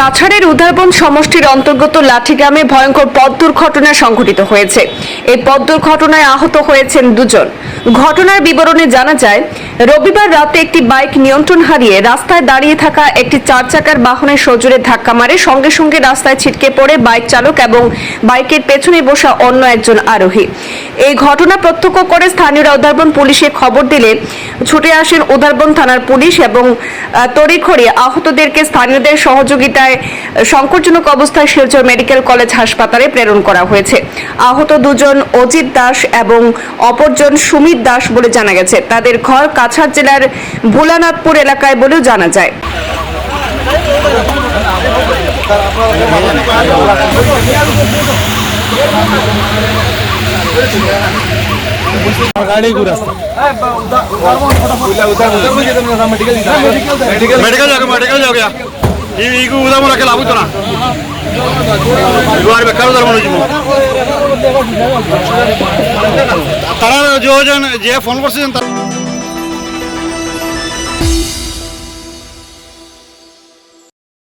কাছাড়ের উদারবন সমষ্টির অন্তর্গত লাঠি গ্রামে ভয়ঙ্কর পথ দুর্ঘটনা সংঘটিত হয়েছে। এই পথ দুর্ঘটনায় আহত হয়েছেন দুজন। ঘটনার বিবরণে জানা যায় রবিবার রাতে একটি বাইক নিয়ন্ত্রণ হারিয়ে রাস্তায় দাঁড়িয়ে থাকা একটি চার চাকার বাহনের সজোরে ধাক্কা মারে। সঙ্গে সঙ্গে রাস্তায় ছিটকে পড়ে বাইক চালক এবং বাইকের পেছনে বসা অন্য একজন আরোহী। এই ঘটনা প্রত্যক্ষ করে স্থানীয়রা উদারবন পুলিশে খবর দিলে ছুটে আসেন উদারবন থানার পুলিশ এবং আহ, তড়িঘড়ি আহতদেরকে স্থানীয়দের সহযোগিতায় সংকটজনক অবস্থায় শিলচর মেডিকেল কলেজ হাসপাতালে প্রেরণ করা হয়েছে। আহত দুজন অজিত দাস এবং অপরজন সুমিত দাস বলে জানা গেছে। তাদের ঘর কাছাড় জেলার ভোলানাথপুর এলাকায় বলেও জানা যায়। তারা যে ফোন করছে তার